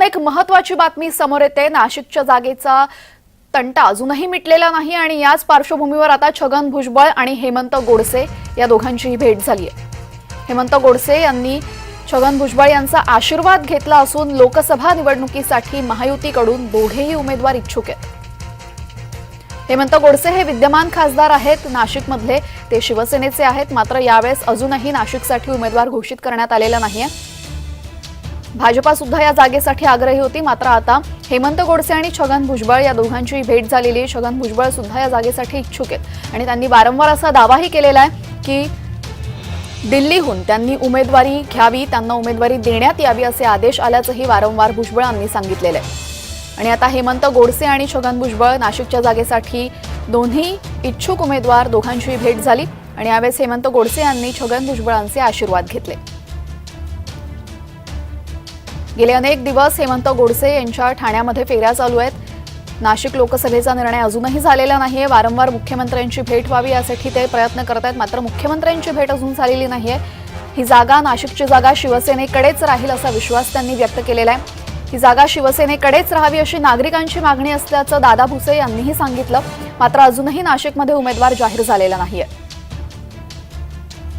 नाशिकहून एक महत्वाची बातमी समोर येते. नाशिकच्या जागेचा तंटा अजूनही मिटलेला नाही आणि याच पार्श्वभूमीवर आता छगन भुजबळ आणि हेमंत गोडसे या दोघांचीही भेट झाली आहे. हेमंत गोडसे यांनी छगन भुजबळ यांचा आशीर्वाद घेतला असून लोकसभा निवडणुकीसाठी महायुतीकडून दोघेही उमेदवार इच्छुक आहेत. हेमंत गोडसे हे विद्यमान खासदार आहेत. नाशिकमधले ते शिवसेनेचे आहेत. मात्र यावेळेस अजूनही नाशिकसाठी उमेदवार घोषित करण्यात आलेला नाहीये. भाजपा सुद्धा या जागेसाठी आग्रही होती. मात्र आता हेमंत गोडसे आणि छगन भुजबळ या दोघांची भेट झालेली आहे. छगन भुजबळ सुद्धा या जागेसाठी इच्छुक आहेत. आणि त्यांनी वारंवार असा दावाही केलेला आहे की दिल्लीहून त्यांनी उमेदवारी घ्यावी त्यांना उमेदवारी देण्यात यावी असे आदेश आल्याचंही वारंवार भुजबळांनी सांगितलेलं आहे. आणि आता हेमंत गोडसे आणि छगन भुजबळ नाशिकच्या जागेसाठी दोन्ही इच्छुक उमेदवार दोघांची भेट झाली. आणि यावेळेस हेमंत गोडसे यांनी छगन भुजबळांचे आशीर्वाद घेतले. गेले अनेक दिवस हेमंत गोडसे यांच्या ठाण्यामध्ये फेऱ्या चालू आहेत. नाशिक लोकसभेचा निर्णय अजूनही झालेला नाहीये. वारंवार मुख्यमंत्र्यांची भेट व्हावी यासाठी ते प्रयत्न करत आहेत. मात्र मुख्यमंत्र्यांची भेट अजून झालेली नाहीये. ही जागा नाशिकची जागा शिवसेनेकडेच राहील असा विश्वास त्यांनी व्यक्त केलेला आहे. ही जागा शिवसेनेकडेच राहावी अशी नागरिकांची मागणी असल्याचं दादा भुसे यांनीही सांगितलं. मात्र अजूनही नाशिकमध्ये उमेदवार जाहीर झालेला नाहीये.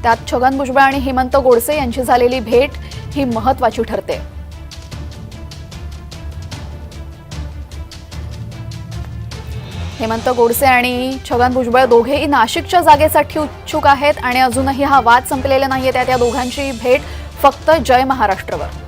त्यात छगन भुजबळ आणि हेमंत गोडसे यांची झालेली भेट ही महत्वाची ठरते. हेमंत गोडसे आणि छगन भुजबळ दोघेही नाशिकच्या जागेसाठी इच्छुक आहेत आणि अजूनही हा वाद संपलेला नाहीये. त्यात या दोघांची भेट फक्त जय महाराष्ट्रवर.